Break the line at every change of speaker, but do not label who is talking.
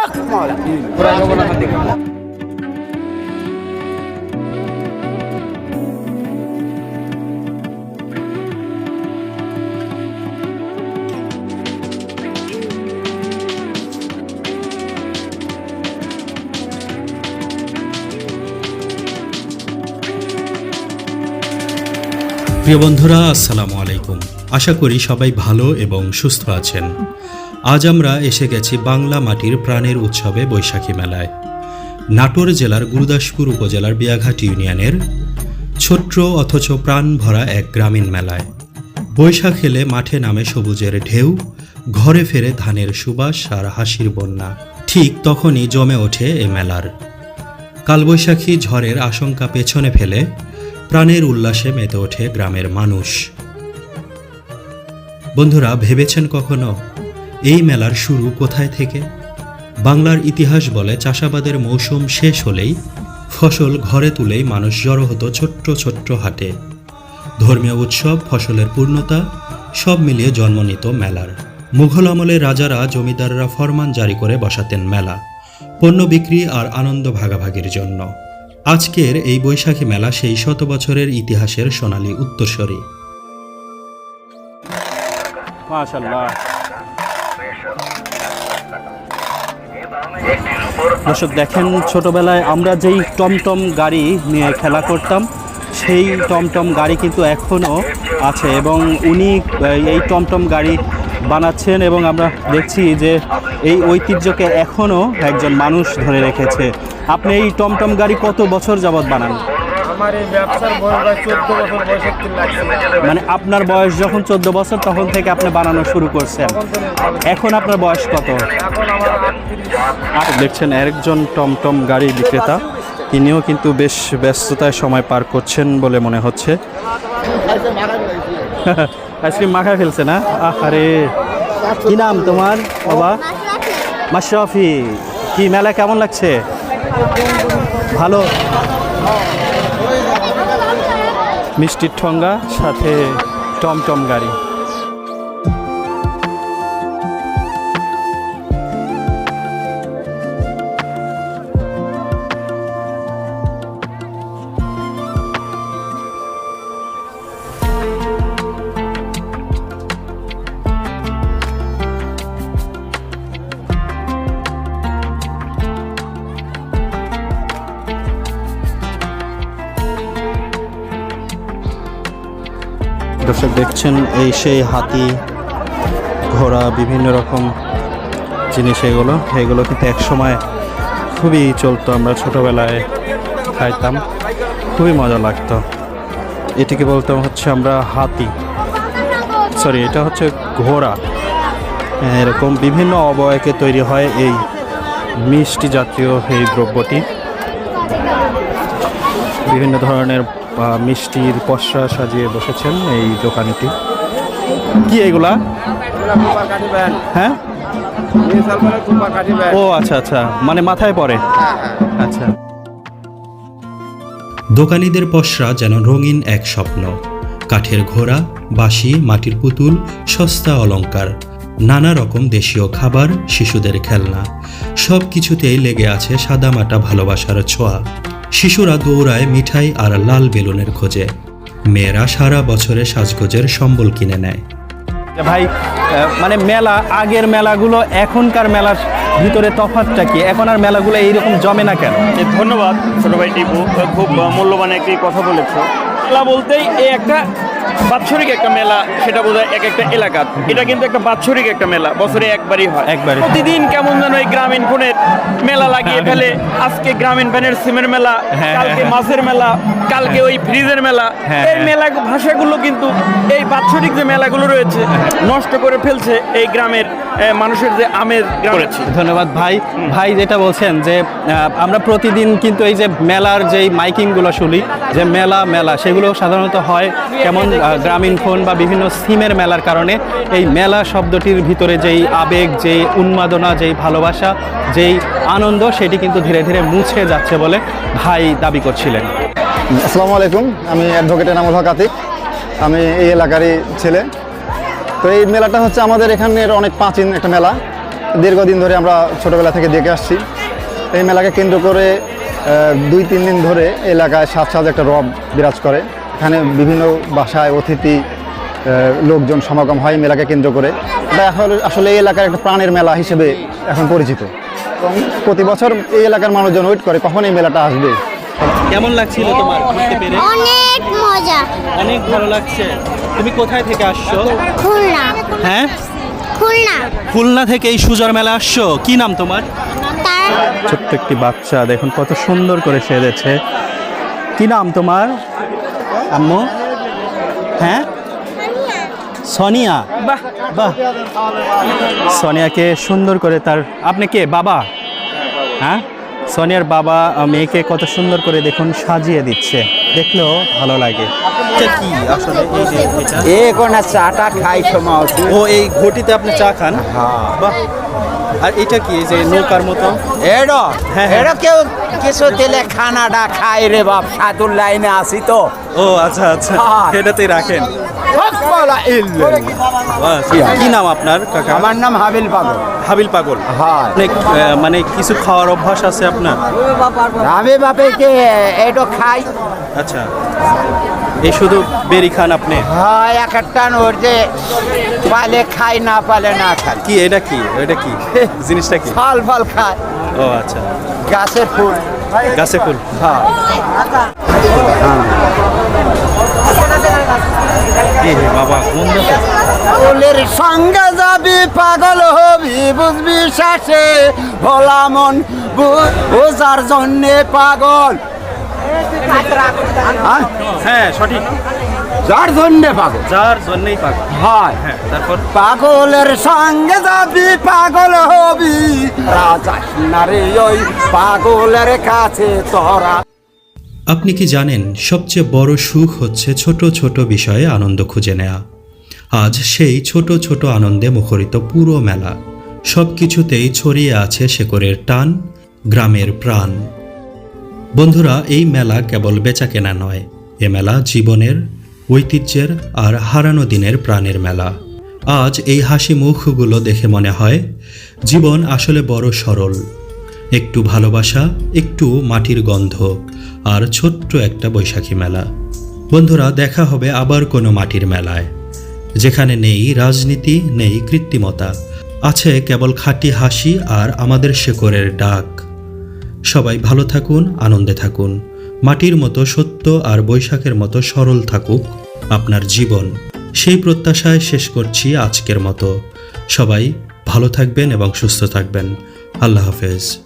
أكمل الدين
প্রিয় বন্ধুরা আসসালামু আলাইকুম আশা করি সবাই ভালো এবং সুস্থ আছেন আজ আমরা এসে গেছি বাংলা মাটির প্রাণের উৎসবে বৈশাখী মেলায়। নাটোর জেলার গুরুদাসপুর উপজেলার বিয়াঘাট ইউনিয়নের ছোট্ট অথচ প্রাণ ভরা এক গ্রামীণ মেলায়। বৈশাখ এলে মাঠে নামে সবুজের ঢেউ, ঘরে ফেরে ধানের সুবাস আর হাসির বন্যা। ঠিক তখনই জমে ওঠে এ মেলার। কালবৈশাখী ঝড়ের আশঙ্কা পেছনে ফেলে প্রাণের উল্লাসে মেতে ওঠে গ্রামের মানুষ। বন্ধুরা, ভেবেছেন কখনো এই মেলার শুরু কোথায় থেকে? বাংলার ইতিহাস বলে চাষাবাদের মৌসুম শেষ হলেই ফসল ঘরে তুলেই মানুষ জড়ো হতো ছোট্ট ছোট্ট হাটে। ধর্মীয় উৎসব, ফসলের পূর্ণতা, সব মিলিয়ে জন্ম নিত মেলার। মুঘল আমলে রাজারা জমিদাররা ফরমান জারি করে বসাতেন মেলা, পণ্য বিক্রি আর আনন্দ ভাগাভাগির জন্য। আজকের এই বৈশাখী মেলা সেই শত বছরের ইতিহাসের সোনালী উত্তরস্বরী
মাশাল্লাহ দর্শক, দেখেন ছোটবেলায় আমরা যেই টমটম গাড়ি নিয়ে খেলা করতাম, সেই টমটম গাড়ি কিন্তু এখনও আছে এবং উনি এই টমটম গাড়ি বানাচ্ছেন এবং আমরা দেখছি যে এই ঐতিহ্যকে এখনও একজন মানুষ ধরে রেখেছে। আপনি এই টমটম গাড়ি কত বছর যাবৎ বানান?
আমার এই ব্যবসার বয়স প্রায় চোদ্দ বছর বয়স একটু লাগছে।
মানে আপনার বয়স যখন চোদ্দ বছর তখন থেকে আপনি বানানো শুরু করছেন। এখন আপনার বয়স কত? দেখছেন একজন টমটম গাড়ি বিক্রেতা। তিনিও কিন্তু বেশ ব্যস্ততায় সময় পার করছেন বলে মনে হচ্ছে। আইসক্রিম মাখা ফেলছে না? আরে কি নাম তোমার? বাবা? মাশরাফি। কি মেলা কেমন লাগছে? ভালো? মিষ্টির ঠঙ্গা সাথে টমটম গাড়ি। দর্শক দেখছেন এই সেই হাতি ঘোড়া বিভিন্ন রকম জিনিস এগুলো। এগুলো কিন্তু এক সময় খুবই চলতো আমরা ছোটোবেলায় খাইতাম। খুবই মজা লাগতো। এটিকে বলতাম হচ্ছে আমরা হাতি? সরি এটা হচ্ছে ঘোড়া। হ্যাঁ, এরকম বিভিন্ন অবয়কে তৈরি হয় এই মিষ্টি জাতীয় এই দ্রব্যটি। বিভিন্ন ধরনের আহ, মিষ্টির পসরা সাজিয়ে বসেছেন এই দোকানেটি। কি এগুলা? হ্যাঁ? ও আচ্ছা আচ্ছা। মানে মাথায় পড়ে? আচ্ছা।
দোকানীদের পসরা যেন রঙিন এক স্বপ্ন। কাঠের ঘোড়া বাঁশি মাটির পুতুল সস্তা অলংকার নানা রকম দেশীয় খাবার শিশুদের খেলনা। সব কিছুতেই লেগে আছে সাদামাটা ভালোবাসার ছোঁয়া। শিশুরা দৌড়ায় মিঠাই আর লাল বেলুনের খোঁজে। মেয়েরা সারা বছরে সাজগোজের সম্বল কিনে নেয়।
যে ভাই মানে মেলা আগের মেলাগুলো এখনকার মেলার ভিতরে তফাতটা কি? এখন আর মেলাগুলো এইরকম জমে না কেন?
ধন্যবাদ ছোট ভাই টিপু। খুব মূল্যবান একটি কথা বলেছ। মেলা বলতেই এই একটা বাৎসরিক একটা মেলা সেটা বোধহয় এক একটা এলাকা এটা কিন্তু একটা বাৎসরিক একটা মেলা বছরে একবারই হয়।
একবারই।
প্রতিদিন কেমন যেন এই গ্রামীণ ফোনের মেলা লাগিয়ে ফেলে। আজকে গ্রামীণ ফ্যানের সিমের মেলা
হ্যাঁ,
কালকে
হ্যাঁ।
মাছের মেলা কালকে ওই ফ্রিজের মেলা।
হ্যাঁ,
এই
হ্যাঁ।
মেলা ভাষাগুলো কিন্তু এই বাৎসরিক যে মেলাগুলো রয়েছে নষ্ট করে ফেলছে এই গ্রামের মানুষের যে আমের করেছে
ধন্যবাদ ভাই। ভাই যেটা বলছেন যে আমরা প্রতিদিন কিন্তু এই যে মেলার যেই মাইকিংগুলো শুনি যে মেলা মেলা, সেগুলো সাধারণত হয় কেমন গ্রামীণ ফোন বা বিভিন্ন সিমের মেলার কারণে। এই মেলা শব্দটির ভিতরে যেই আবেগ, যেই উন্মাদনা, যেই ভালোবাসা, যেই আনন্দ, সেটি কিন্তু ধীরে ধীরে মুছে যাচ্ছে বলে ভাই দাবি করছিলেন।
আসসালামু আলাইকুম, আমি অ্যাডভোকেট এনামুল হক আতিক আমি এই এলাকারই ছেলে। তো এই মেলাটা হচ্ছে আমাদের এখানের অনেক প্রাচীন একটা মেলা। দীর্ঘদিন ধরে আমরা ছোটোবেলা থেকে দেখে আসছি। এই মেলাকে কেন্দ্র করে দুই তিন দিন ধরে এলাকায় সাত সাত একটা রব বিরাজ করে। এখানে বিভিন্ন বাসায় অতিথি লোকজন সমাগম হয় মেলাকে কেন্দ্র করে। এটা আসলে আসলে এই এলাকার একটা প্রাণের মেলা হিসেবে এখন পরিচিত। এবং প্রতি বছর এই এলাকার মানুষজন ওয়েট করে কখন এই মেলাটা আসবে।
কেমন লাগছিল তোমার ঘুরতে পেরে?
অনেক মজা।
অনেক ভালো লাগছে। তুমি কোথায় থেকে আসছো?
খুলনা।
হ্যাঁ?
খুলনা।
খুলনা থেকে এই সুজর মেলা আসছো। কি নাম তোমার? ছোট্ট একটি বাচ্চা। দেখুন কত সুন্দর করে সেজেছে। কি নাম তোমার? আম্মু? হ্যাঁ? সোনিয়া। বাহ। বাহ। সোনিয়াকে সুন্দর করে তার আপনি কে? বাবা? হ্যাঁ? সোনিয়ার বাবা মেয়েকে কত সুন্দর করে দেখুন সাজিয়ে দিচ্ছে। দেখলেও ভালো লাগে। কি আসলে? এই যে এটা?
এ কোন চাটা খাই সময়
ও এই ঘটিতে আপনি চা খান? বাহ। আর এটা কি যে নৌকার মতো?
এডো
হ্যাঁ, হ্যাঁ।
এডো কেউ কিছু দিলে খানাটা খাই রে বাপ সাধুর লাইনে আসি তো।
ও আচ্ছা আচ্ছা।
হ্যাঁ।
এটাতেই রাখেন। কি নাম আপনার কাকা?
আমার নাম হাবিল পাগল।
হাবিল পাগল।
হ্যাঁ।
অনেক মানে কিছু খাওয়ার অভ্যাস আছে আপনার?
আমি বাপে কে এডো খাই।
আচ্ছা। এই শুধু বেরি খান আপনি?
হয় এক একটা ওর যে পালে খাই না পালে না খাই
কি এটা কি? এটা কি? জিনিসটা কি?
ফল ফল খাই
ও আচ্ছা।
গাছের ফুল।
গাছে ফুল?
হ্যাঁ।
এ বাবা কোন
ফুলের সঙ্গে যাবি পাগল হবি বুঝবি শেষে ভোলা মন বুঝ বোঝার জন্যে পাগল। হ্যাঁ?
হ্যাঁ সঠিক।
যার জন্যে পাগল।
যার জন্যই পাগল।
হয়।
হ্যাঁ তারপর?
পাগলের সঙ্গে যাবি পাগল হবি রাজা নারে ওই পাগলের কাছে তোরা।
আপনি কি জানেন সবচেয়ে বড় সুখ হচ্ছে ছোট ছোট বিষয়ে আনন্দ খুঁজে নেয়া। আজ সেই ছোট ছোট আনন্দে মুখরিত পুরো মেলা। সব কিছুতেই ছড়িয়ে আছে শেকরের টান গ্রামের প্রাণ। বন্ধুরা, এই মেলা কেবল বেচাকেনা নয়। এ মেলা জীবনের, ঐতিহ্যের আর হারানো দিনের প্রাণের মেলা। আজ এই হাসি মুখগুলো দেখে মনে হয়, জীবন আসলে বড় সরল। একটু ভালোবাসা, একটু মাটির গন্ধ, আর ছোট্ট একটা বৈশাখী মেলা। বন্ধুরা, দেখা হবে আবার কোনো মাটির মেলায়। যেখানে নেই রাজনীতি, নেই কৃত্রিমতা। আছে কেবল খাঁটি হাসি আর আমাদের শেকরের ডাক। সবাই ভালো থাকুন, আনন্দে থাকুন। মাটির মতো সত্য আর বৈশাখের মতো সরল থাকুক আপনার জীবন। সেই প্রত্যাশায় শেষ করছি আজকের মতো। সবাই ভালো থাকবেন এবং সুস্থ থাকবেন। আল্লাহ হাফেজ।